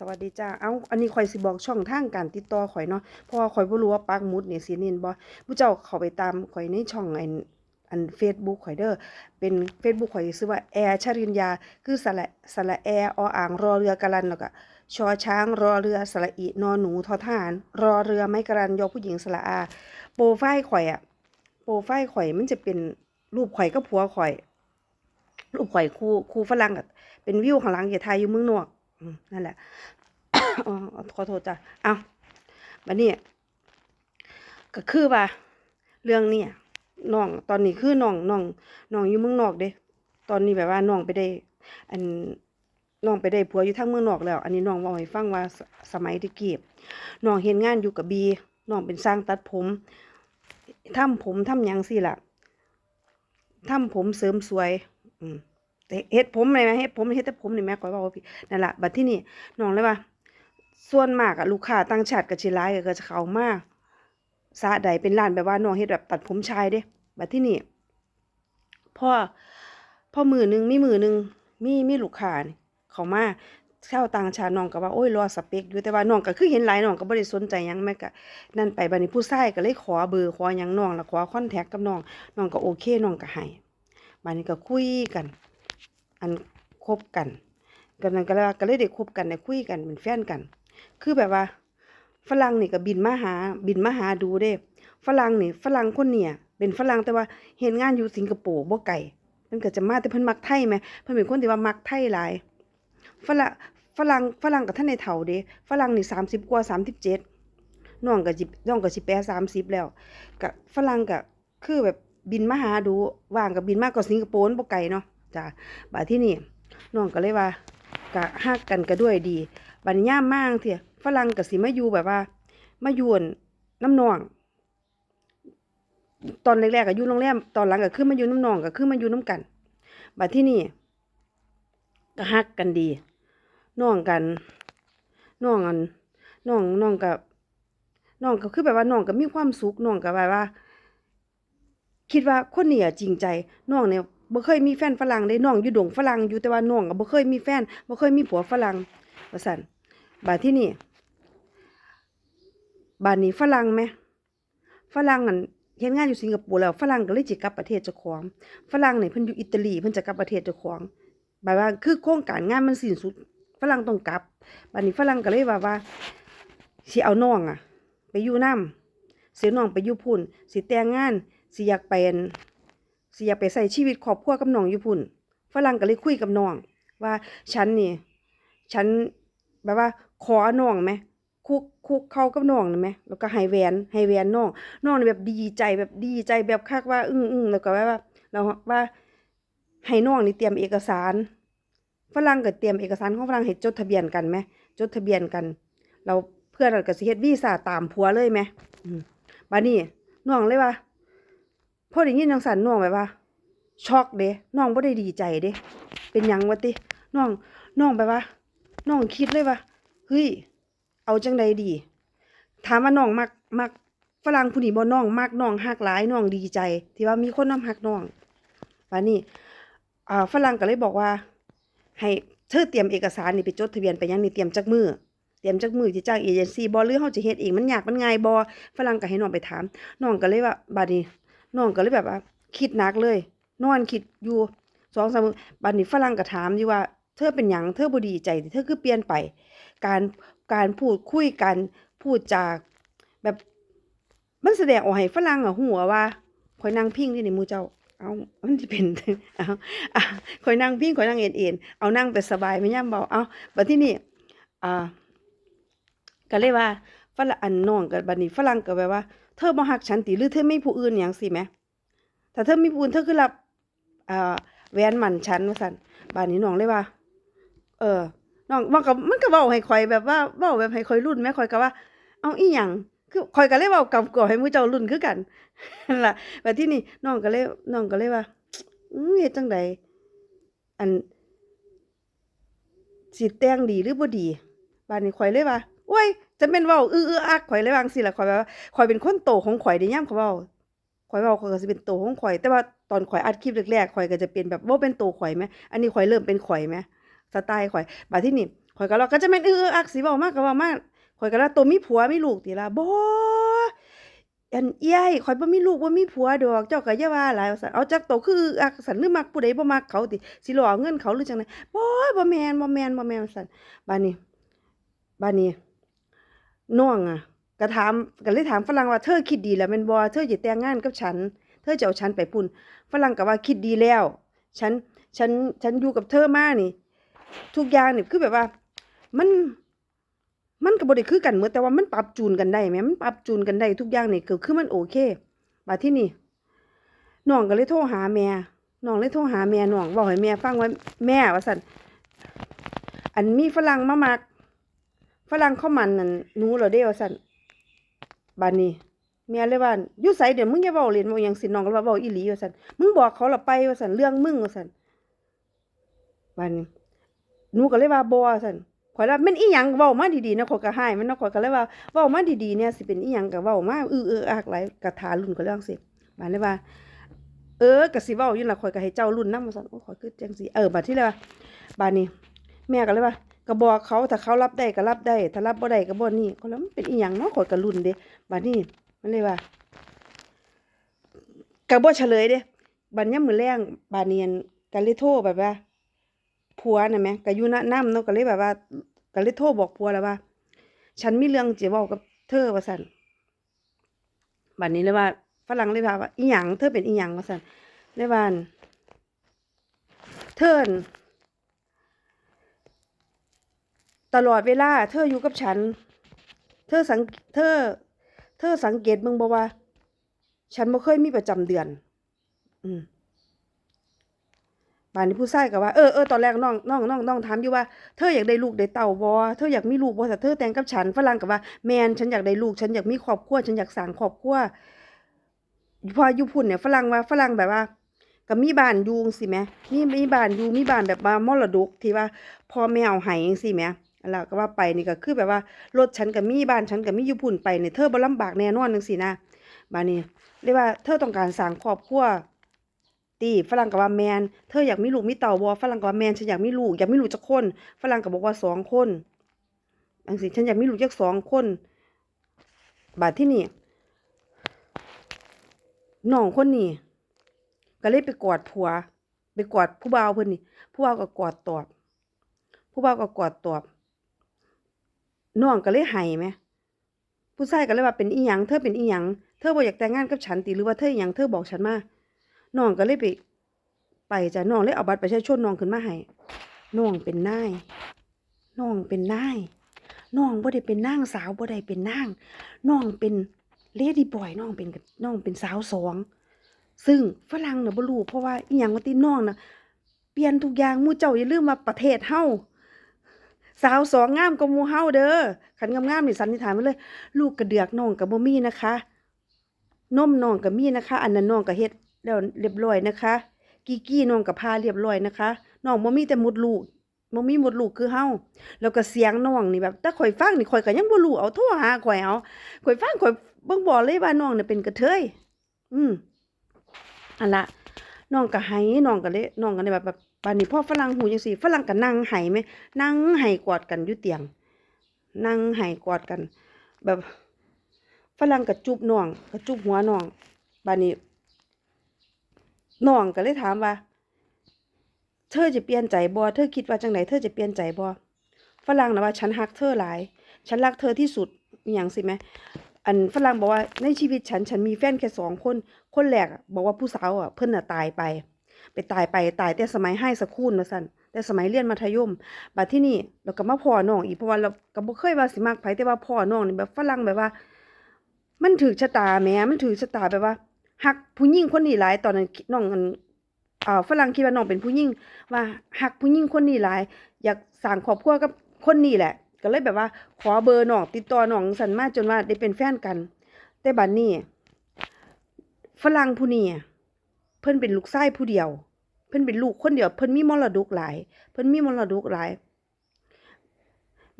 สวัสดีจ้า เอาอันนี้ข่อยสิบอกช่องทางการติดต่อข่อยเนาะ เพราะว่าข่อยบ่รู้ว่าปักหมุดเนี่ยสิเน้นบ่ผู้เจ้าเข้าไปตามข่อยในช่องอันอัน Facebook ข่อยเด้อ เป็น Facebook ข่อยชื่อว่าแอร์ชรินยาคือสระสระแอออ่างรอเรือกะลันแล้วก็ชอช้างรอเรือสระอีนอหนูทอทหาร รอเรือไม้กะลันยอผู้หญิงสระอา โปรไฟล์ข่อยอะโปรไฟล์ข่อยมันจะเป็นรูปข่อยกับผัวข่อย รูปข่อยคู่คู่ฝรั่งอะเป็นวิวข้างหลังอย่าถ่ายอยู่เมืองนอก นั่นแหละขอโทษจ้ะเอาบัดนี้ก็คือว่า เรื่องเนี้ยน้องตอนนี้คือน้องน้องน้องอยู่เมืองนอกเด้ตอนนี้แบบว่าน้องไปได้ อันน้องไปได้ผัวอยู่ทางเมืองนอกแล้ว อันนี้น้องว้าให้ฟังว่าสสมัยตะกี้น้องเฮ็ดงานอยู่กับบีน้องเป็นช่างตัดผมทำผมทำยังสิล่ะทำผมเสริมสวย อืม เฮ็ดผมเลยไหมเฮ็ดผมเฮ็ดแต่ผมนี่แม่ขอยเว้าว่าผิดนั่นแหละบัดที่นี่น้องเลยว่า ส่วนมากอะลูกค้าต่างชาติก็สิหลายก็จะเข้ามาสระใดเป็นร้านแบบว่าน้องเฮ็ดแบบตัดผมชายเด้บัดที่นี่พ่อพ่อมือหนึงมีมือหนึงมีมีลูกค้านี่เข้ามาชาวต่างชาติน้องก็ว่าโอ้ยรอสเปกอยู่แต่ว่าน้องก็คือเห็นหลายน้องก็บ่ได้สนใจยังแม่ก็นั่นไปบัดนี้ผู้ชายก็เลยขอเบอร์ขอหยังน้องแล้วขอคอนแทคกับน้องน้องก็โอเคน้องก็ให้บัดนี้ก็คุยกัน อันคบกันกันนั้นก็เลยก็เลยได้คบกันได้คุยกันเป็นแฟนกัน คือแบบว่า ฝรั่งนี่ก็บินมาหา บินมาหาดูเด้ ฝรั่งนี่ฝรั่งคนเนี่ย เป็นฝรั่งแต่ว่าเฮ็ดงานอยู่สิงคโปร์บ่ไกลเพิ่นก็จะมาแต่เพิ่นมักไทยแหมเพิ่นเป็นคนที่ว่ามักไทยหลายฝรั่งฝรั่งฝรั่งก็ทันได้เฒ่าเด้ฝรั่งนี่30กว่า37น้องก็สิน้องก็สิบแปะ30แล้วก็ฝรั่งก็คือแบบบินมาหาดูว่างก็บินมาก็สิงคโปร์บ่ไกลเนาะ จ้ะบัดที่นี่น้องก็เลยว่าก็ฮักกันก็ด้วยดีบัดนี้ยามมาจั่งซี้ฝรั่งก็สิมาอยู่แบบว่ามาอยู่นน้ำนองตอนแรกๆก็อยู่โรงแรมตอนหลังก็คือมาอยู่น้ำนองก็คือมาอยู่น้ำกันบัดที่นี่ก็ฮักกันดีน้องกันน้องอันน้องน้องก็น้องก็คือแบบว่าน้องก็มีความสุขน้องก็แบบว่า คิดว่าคนเนี้อะจริงใจน้องเนี่ย บ่เคยมีแฟนฝรั่งเด้น้องอยู่ดงฝรั่งอยู่แต่ว่าน้องก็บ่เคยมีแฟนบ่เคยมีผัวฝรั่งว่าซั่นบัดที่นี่บัดนี้ฝรั่งแหมฝรั่งอั่นเฮ็ดงานอยู่สิงคโปร์แล้วฝรั่งก็เลยสิกลับประเทศเจ้าของฝรั่งนี่เพิ่นอยู่อิตาลีเพิ่นจะกลับประเทศเจ้าของแบบว่าคือโครงการงานมันสิ้นสุดฝรั่งต้องกลับบัดนี้ฝรั่งก็เลยว่าว่าสิเอาน้องอะไปอยู่นำสิเอาน้องไปอยู่พุ่นสิแต่งงานสิอยากไปอั่น สิอยากไปใช้ชีวิตครอบครัวกับน้องอยู่พุ่นฝรั่งก็เลยคุยกับน้อง ว่าฉันนี่ ฉันแบบว่าขอน้องไหมคุกคุกเข้ากับน้องได้ไหมแล้วก็ให้แหวนให้แหวนน้องน้องแบบดีใจแบบดีใจแบบคักว่า อึ้งอึ้งแล้วก็แบบว่าเราว่าให้น้องนี่เตรียมเอกสารฝรั่งก็เตรียมเอกสารของฝรั่งให้จดทะเบียนกันไหมจดทะเบียนกัน เราเพื่อนเราก็สิเฮ็ดวีซ่าตามผัวเลยไหมมบัดนี้น้องเลยว่า พอได้ยินจังซั่นน้องแบบว่า ช็อกเด้น้องบ่ได้ดีใจเด้เป็นหยังวะติน้องน้องแบบว่าน้องคิดเลยว่าเฮ้ยเอาจังใดดี ถามว่าน้องมักมักฝรั่งผู้นี้บ่น้องมักน้องฮักหลายน้องดีใจ ที่ว่ามีคนนำฮักน้องบัดนี้อ่าฝรั่งก็เลยบอกว่า ให้เธอเตรียมเอกสารนี่ไปจดทะเบียนไปยังนี่เตรียมจักมือเตรียมจักมือสิจ้างเอเจนซี่บ่หรือเฮาจะเฮ็ดเองมันยากมันง่ายบ่ฝรั่งก็ให้น้องไปถามน้องก็เลยว่าบัดนี้ น้องก็เลยแบบว่า คิดหนักเลย นอนคิดอยู่สองสามบัดนี้ฝรั่งก็ถามอยู่ว่า เธอเป็นหยังเธอบ่ดีใจเธอคือเปลี่ยนไป การการพูดคุยกันพูดจากแบบมันแสดงออกให้ฝรั่งอะฮู้ว่าข่อยนั่งพิงอยู่นี่มูเจ้า เอามันสิเป็นเอาอะข่อยนั่งพิงข่อยนั่งเอ็นๆเอานั่งแต่สบายไม่ย่ํเบาเอาบัดที่นี้อ่าก็เลยว่าฝรั่งอันน้องก็บัดนี้ฝรั่งก็แบบว่า เธอบ่ฮักฉันติหรือเธอไมีผู้อื่นหยังสิแหมถ้าเธอมีผู้อื่นเธอคือรับอ่าแหวนหมั่นฉันว่าซั่นบ้านนี้น้องเลยว่า เออน้องมันก็มันก็เว้าให้ข่อยแบบว่าเว้าแบบให้ข่อยรุ่นแหมข่อยก็ว่า เอาอีหยังคือข่อยก็เลยเว้ากำกวมให้มู่เจ้ารุ่นคือกันกันล่ะแบัดทีนี้น้องก็เลยน้องก็เลยว่าเฮ็ดจังใดอันสิแต่งดีหรือบ่ดีบัดนี้ข่อยเลยว่าโอ๊ย จะแม่นเว้าอื้อๆอักข่อยเลยว่างซี้ล่ะข่อยแบบว่าข่อยเป็นคนโตของข่อยเดะยามเขาเว้าข่อยเว้าข่อยก็สิเป็นโตของข่อย แต่ว่าตอนข่อยอัดคลิปแรกๆข่อยก็จะเป็นแบบบ่เป็นโตข่อยแหมอันนี้ข่อยเริ่มเป็นข่อยแหมสไตล์ข่อยบัดที่นี้ข่อยก็ว่าก็จะแม่นเอออักสิเว้ามากก็เว้ามากข่อยก็ว่าตัวมีผัวมีลูกติล่ะบ่อันเอี้ยข่อยบ่มีลูกบ่มีผัวดอกเจ้าก็อย่าว่าหลายว่าซั่นเอาจักโตคืออักซั่นหรือมักผู้ใดบ่มักเขาติสิหลอกเอาเงินเขาหรือจังไดบ่บ่แม่นบ่แม่นบ่แม่นว่าซั่นบัดนี้บัดนี้ น้องอะก็ถามก็เลยถามฝรั่งว่าเธอคิดดีแล้วแม่นบ่เธอสิแต่งงานกับฉัน เธอจะเอาฉันไปพุ่นฝรั่งก็ว่าคิดดีแล้ว ฉันฉันฉันอยู่กับเธอมานี่ ทุกอย่างนี่คือแบบว่า มันมันก็บ่ได้คือกันเหมดแต่ว่ามันปรับจูนกันได้แหมมันปรับจูนกันได้ทุกอย่างนี่ก็คือมันโอเคบัดทีนี้น้องก็เลยโทรหาแม่น้องเลยโทรหาแม่น้องเว้าให้แม่ฟังว่าแม่ว่าซั่นอันมีฝรั่งมามัก ฝรั่งเข้ามันนั่นหนูเหรอเด้ว่าซั่นบัดนี้แม่เลยว่าอยู่ไสเดี๋ยวมึงอย่าเว้าเล่นเว้าหยังสิน้องก็ว่าเว้าอีหลีว่าซั่นมึงบอกเขาละไปว่าซั่นเรื่องมึงว่าซั่นบัดนี้หนูก็เลยว่าบ่ว่าซั่นข่อยว่าม่นอีหยังเว้ามาดีๆนะข่อยก็ให้มันเนาะข่อยก็เลยว่าเว้ามาดีๆเนี่ยสิเป็นอีหยังก็เว้ามาอื้อๆอักหลายกะทารุ่นก็เรื่องสิบัดเลยว่า เออก็สิเว้าอยู่ล่ะข่อยก็ให้เจ้ารุ่นนำว่าซั่นโอ้ข่อยคือจังซี่เออบัดที่เลยว่าบัดนี้แม่ก็เลยว่า ก็บอกเขาถ้าเขารับได้ก็รับได้ ถ้ารับบ่ได้ก็บ่นี่ก็แล้วมันเป็นอีหยังเนาะข่อยก็รุ่นเด้บัดนี้มันเลยว่าก็บ่เฉลยเด้บัดยามมื้อแลงบาเนียนก็เลยโทรแบบว่าผัวน่ะแหมก็อยู่ณนำเนาะก็เลยแบบว่าก็เลยโทรบอกผัวแล้วว่า ฉันมีเรื่องจะเว้ากับเธอว่าซั่นบัดนี้เลยว่าฝรั่งเลยว่าว่าอีหยังเธอเป็นอีหยังว่าซั่นเลยว่าเธออั่น ตลอดเวลา เธออยู่กับฉัน เธอสังเธอ เธอสังเกตเบิ่งบ่ว่า ฉันบ่เคยมีประจำเดือน อืมป่านนี้ผู้ชายก็ว่าเออเออตอนแรกน้องน้องน้องน้องถามอยู่ว่าเธออยากได้ลูกได้เต้าบ่เธออยากมีลูกบ่แต่เธอแต่งกับฉันฝรั่งก็ว่าแมนฉันอยากได้ลูกฉันอยากมีครอบครัวฉันอยากสร้างครอบครัวพออยู่พุ่นเนี่ยฝรั่งว่าฝรั่งแบบว่าก็มีบ้านยูงซี่แหมมีมีบ้านยูมีบ้านแบบว่ามรดกที่ว่าพ่อแม่เอาให้จังซี่แหม แล้วก็ว่าไปนี่ก็คือแบบว่ารถฉันก็มีบ้านฉันก็มีอยู่พุ่นไปเนี่ยเธอบ่ลำบากแน่นอนจังซี่นะบัดนี้เรียกว่าเธอต้องการสร้างครอบครัวตีฝรั่งก็ว่าแมนเธออยากมีลูกมีเต่าบ่ฝรั่งก็ว่าแมนฉันอยากมีลูกอยากมีลูกจักคนฝรั่งก็บอกว่าสองคนจังซี่ฉันอยากมีลูกจักสองคน บาดที่นี่น้องคนนี้ก็เลยไปกอดผัว ไปกอดผู้บ่าวเพิ่อนนี่ผู้บ่าวก็กอดตอบ ผู้บ่าวก็กอดตอบ น้องก็เลยให้แหมผู้ชายก็เลยว่าเป็นอีหยังเธอเป็นอีหยังเธอบ่อยากแต่งงานกับฉันติหรือว่าเธออิหยังเธอบอกฉันมาน้องก็เลยไปไปจ้ะน้องเลยเอาบัตรประชาชนน้องขึ้นมาให้น้องเป็นนายน้องเป็นนายน้องบ่ได้เป็นนางสาวบ่ได้เป็นนางน้องเป็นเลดี้บอยน้องเป็นน้องเป็นสาวสองซึ่งฝรั่งเน่ะบ่รู้เพราะว่าอีหยังว่าติน้องน่ะเปลี่ยนทุกอย่างมู่เจ้าอย่าลืมว่าประเทศเฮา สาวสองงามกว่าหมู่เฮาเด้อคันงามๆนี่สันนิษฐานไว้เลย ลูกกระเดือกน้องก็บ่มีนะคะนมน้องก็มีนะคะ อันนั้นน้องก็เฮ็ดแล้วเรียบร้อยนะคะกี้กี้น้องก็พาเรียบร้อยนะคะน้องบ่มีแต่มดลูกบ่มีมดลูกคือเฮาแล้วก็เสียงน้องนี่แบบแต่ข่อยฟังนี่ข่อยก็ยังบ่รู้เอาโทรหาข่อยเอาข่อยฟังข่อยเบิ่งบอเลยว่าน้องน่ะเป็นกระเทยอืมอันละน้องก็ให้น้องก็เลยน้องก็เลยแบบแบบ ปานนี้พ่อฝรั่งหูจังซี่ฝรั่งก็นั่งไห้แม่นั่งไห้กอดกันอยู่เตียง นั่งไห้กอดกัน แบบฝรั่งก็จุบน้องก็จุบหัวน้องบาดนี้น้องก็เลยถามว่า เธอจะเปลี่ยนใจบ่เธอคิดว่าจังไดเธอจะเปลี่ยนใจบ่ฝรั่งนะว่าฉันรักเธอหลาย ฉันรักเธอที่สุดอย่างสิแหมอันฝรั่งบอกว่าในชีวิตฉันฉันมีแฟนแค่สองคน คนแรกบอกว่าผู้สาวอะเพิ่อนน่ะตายไป ไปตายไปตายแต่สมัยไฮสคูลว่าซั่นแต่สมัยเรียนมัธยมบัดที่นี่เราก็มาพ้อน้องอีกเพราะว่าเราก็บ่เคยว่าสิมักไผแต่ว่าพ้อน้องนี่แบบฝรั่งแบบว่า มันถูกชะตาแหมมันถูกชะตาแบบว่าฮักผู้หญิงคนนี้หลายตอนนั้นน้องอันอ่าฝรั่งคิดว่าน้องเป็นผู้หญิงว่าฮักผู้หญิงคนนี้หลาย อยากสร้างครอบครัวกับคนนี้แหละ ก็เลยแบบว่า ขอเบอร์น้องติดต่อน้องสันมาจนว่าได้เป็นแฟนกัน แต่บัดนี้ฝรั่งผู้นี้เพิ่นเป็นลูกชายผู้เดียว เพิ่นเป็นลูกคนเดียวเพิ่นมีมรดกหลาย เพิ่นมีมรดกหลาย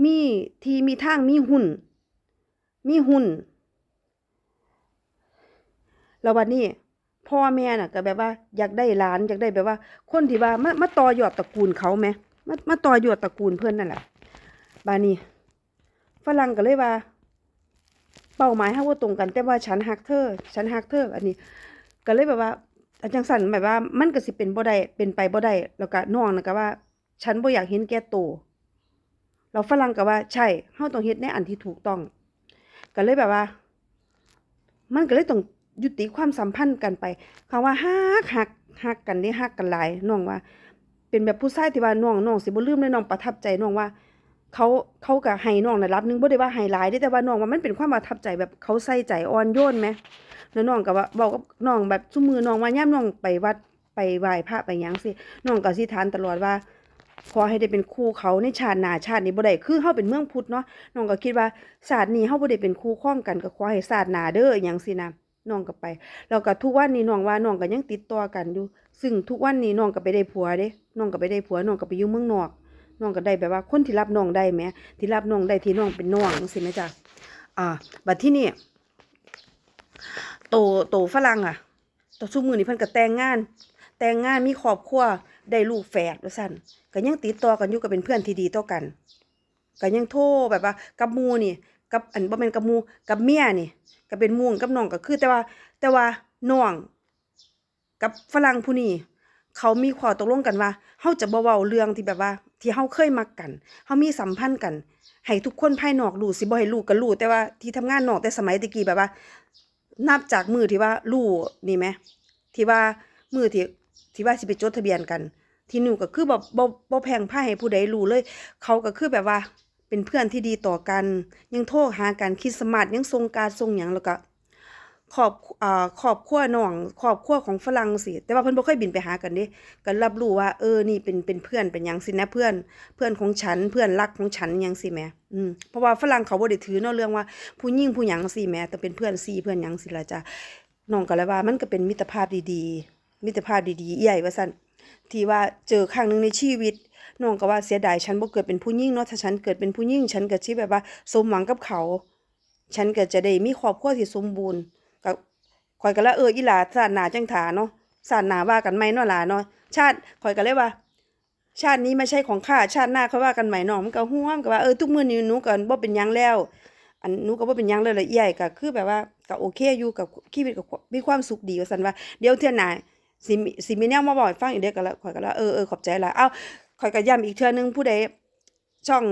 มีที่มีทางมีหุ้นมีหุ้นแล้ววันนี้พ่อแม่น่ะก็แบบว่าอยากได้หลานอยากได้แบบว่า คนที่ว่ามามาต่อยอดตระกูลเขาไหมมามาต่อยอดตระกูลเพิ่อนนั่นแหละบานี้ฝรั่งก็เลยว่า เป้าหมายเฮาบ่ตรงกันแต่ว่าฉันฮักเธอ ฉันฮักเธออันนี้ ก็เลยแบบว่า อันจังซั่นแบบว่ามันก็สิเป็นบ่ได้เป็นไปบ่ได้แล้วก็น้องนั่นก็ว่า ฉันบ่อยากเห็นแก่โตวแล้วฝรั่งก็ว่าใช่เฮาต้องเฮ็ดในอันที่ถูกต้อง ก็เลยแบบว่า มันก็เลยต้องยุติความสัมพันธ์กันไปคำว่าฮักฮักฮักกันนี่ฮักกันหลายน้องว่า เป็นแบบผู้ชายที่ว่าน้องน้องสิบ่ลืมเลยน้องประทับใจน้องว่า เขาเขาก็ให้น้องระดับหนึงบ่ได้ว่าให้หลายเดะแต่ว่าน้องว่ามันเป็นความประทับใจแบบเขาใส่ใจอ่อนโยนแหม แล้วน้องก็ว่าเว้ากับน้องแบบซุมือน้องว่ายามน้องไปวัดไปไหว้พระไปหยังสิน้องก็อธิษฐานตลอดว่าขอให้ได้เป็นคู่เขาในชาติหน้าชาตินี้บ่ได้คือเฮาเป็นเมืองพุทธเนาะน้องก็คิดว่าชาตินี้เฮาบ่ได้เป็นคู่ครองกันก็ขอให้ชาติหน้าเด้อหยังสินะน้องก็ไปแล้วก็ทุกวันนี้น้องว่าน้องก็ยังติดต่อกันอยู่ ซึ่งทุกวันนี้น้องก็ไปได้ผัวเด้น้องก็ไปได้ผัวน้องก็ไปอยู่เมืองนอกน้องก็ได้แบบว่าคนที่รับน้องได้แหมที่รับน้องได้ที่น้องเป็นน้องจังซี่แหมจ้ะอ่าบัดที่นี่ โตโตฝรั่งอะตซุมื้อนี้เพิ่นก็แต่งงาน แต่งงานมีครอบครัวได้ลูกแฝดว่าซั่นก็ยังติดต่อกันอยู่ก็เป็นเพื่อนที่ดีต่อกันก็ยังโทรแบบว่ากับมูนี่กับอันบ่แม่นกับมูกับเมียนี่ก็เป็นมู่กับน้องก็คือ แต่ว่า แต่ว่าน้องกับฝรั่งผู้นี้เขามีข้อตกลงกันว่าเฮาจะบ่เว้าเรื่องที่แบบว่า ที่เฮาเคยมักกันเฮามีสัมพันธ์กันให้ทุกคนภายนอกรู้สิบ่ให้รู้ก็รู้แต่ว่าที่ทำงานนอกแต่สมัยตะกี้แบบว่า นับจากมือที่ว่ารู้นี่ไหมที่ว่ามือที่ที่ว่าสิไปจดทะเบียนกัน ที่หนูก็คือแบบบ่บ่แพงผ้าให้ผู้ใดรู้เลย เขาก็คือแบบว่าเป็นเพื่อนที่ดีต่อกัน ยังโทษหากันคิดสมัติยังทรงการทรงอย่างแล้วก็ ครอบอ่าครอบครัวน้องครอบครัวของฝรั่งสิแต่ว่าเพิ่นบ่เคยบินไปหากันเด้ก็รับรู้ว่าเออนี่เป็นเป็นเพื่อนเป็นหยังสินะเพื่อน เพื่อนของฉันเพื่อนรักของฉันหยังสิแหมอืมเพราะว่าฝรั่งเขาบ่ได้ถือเนาะเรื่องว่าผู้หญิงผู้หยังสิแหมแต่เป็นเพื่อนซีเพื่อนหยังสิล่ะจ้ะน้องก็เลยว่ามันก็เป็นมิตรภาพดีๆ มิตรภาพดีๆใหญ่ว่าซั่นที่ว่าเจอครั้งหนึงในชีวิตน้องก็ว่าเสียดายฉันบ่เกิดเป็นผู้หญิงเนาะถ้าฉันเกิดเป็นผู้หญิงฉันก็สิแบบว่าสมหวังกับเขา ฉันก็จะได้มีครอบครัวที่สมบูรณ์ ก็ข่อยก็ละเอออีหลาชาติหนาจังถาเนาะชาติหนาว่ากันใหมเนาะหลาเนาะชาติข่อยก็เลยว่า ชาตินี้ไม่ใช่ของข้าชาติหน้าค่อยว่ากันใหม่น้องมันก็ฮ้วมก็ว่าเออทุกมื้อนี้หนูก็บ่เป็นหยังแล้ว อันหนูก็บ่เป็นหยังเลยละเอี้ยก็คือแบบว่าก็โอเคอยู่กับชีวิตก็มีความสุขดีว่าซั่นว่าเดี๋ยวเทื่อหน้าสิมีสิมีแนวมาบอกฟังอีกเด้อก็แล้วข่อยก็ละเออเออขอบใจลายอ้าวข่อยก็ย้ำอีกเทื่อหนึงผู้ใดช่อง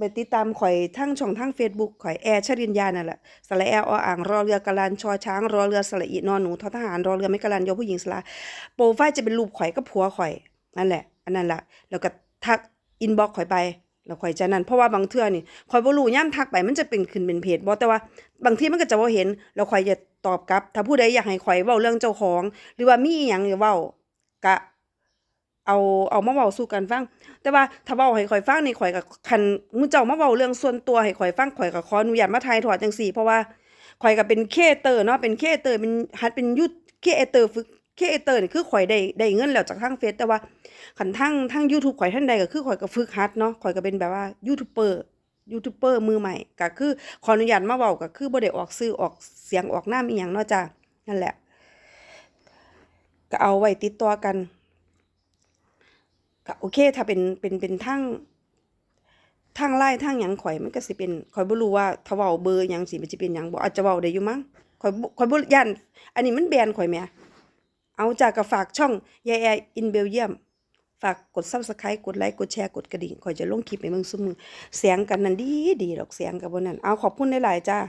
ไปติดตามข่อยทั้งช่องทาง Facebook ข่อยแอร์ชริญญานั่นแหละสระแอร์ออ่างรอเรือกะลันชอช้างรอเรือสระอีนอนหนูทอทหารรอเรือไม่กะลันยอผู้หญิงสระโปรไฟล์จะเป็นรูปข่อยกับผัวข่อยนั่นแหละ อันนั้นละแล้วก็ทักอินบ็อกข่อยไปแล้วข่อยจะนั่นเพราะว่าบางเทื่อนี่ข่อยบ่รู้ย่ํทักไปมันจะเป็นขึ้นเป็นเพจบ่แต่ว่า บางทีมันก็จะบ่เห็นแล้วข่อยจะตอบกลับ ถ้าผู้ใดอยากให้ข่อยเว้าเรื่องเจ้าของ หรือว่ามีอิหยังจะเว้าก็ เอาเอามาเว้าสู่กันฟัง แต่ว่าถ้าเว้าให้ข่อยฟังนี่ข่อยก็คันมู่เจ้ามาเว้าเรื่องส่วนตัวให้ข่อยฟังข่อยก็ขออนุญาตมาถ่ายทอดจังซี่เพราะว่าข่อยก็เป็นเอเตอร์เนาะเป็นเอเตอร์เป็นหัดเป็นยูครีเอเตอร์ฝึกคเอเตอร์นี่คือข่อยได้ได้เงินแล้วจากทางเฟซแต่ว่าคันทางทาง YouTube ข่อยทันใดก็คือข่อยก็ฝึกหัดเนาะข่อยก็เป็นแบบว่ายูทูบเบอร์ยูทูบเบอร์มือใหม่ก็คือขออนุญาตมาเว้าก็คือบ่ได้ออกสื่อออกเสียงออกหน้ามอีหยังเนาะจ้ะนั่นแหละก็เอาไว้ติดต่อกัน โอเค ถ้าเป็นเป็นเป็นทางทาง LINE ทางหยังข่อยมันก็สิเป็นข่อยบ่รู้ว่าถ้าเว้าเบอร์หยังสิมันสิเป็นหยังบ่อาจจะเว้าได้อยู่มั้งข่อยข่อยบ่ย้านอันนี้มันแบนข่อยแหมเอาจ้ะก็ฝากช่องยายแอร์ in Belgium ฝากกด Subscribe กดไลค์กดแชร์กดกระดิ่งข่อยจะลงคลิปให้เบิ่งซุมือเสียงกันนั่นดีดีดอกเสียงก็บ่นั่นเอาขอบคุณหลายๆจ้า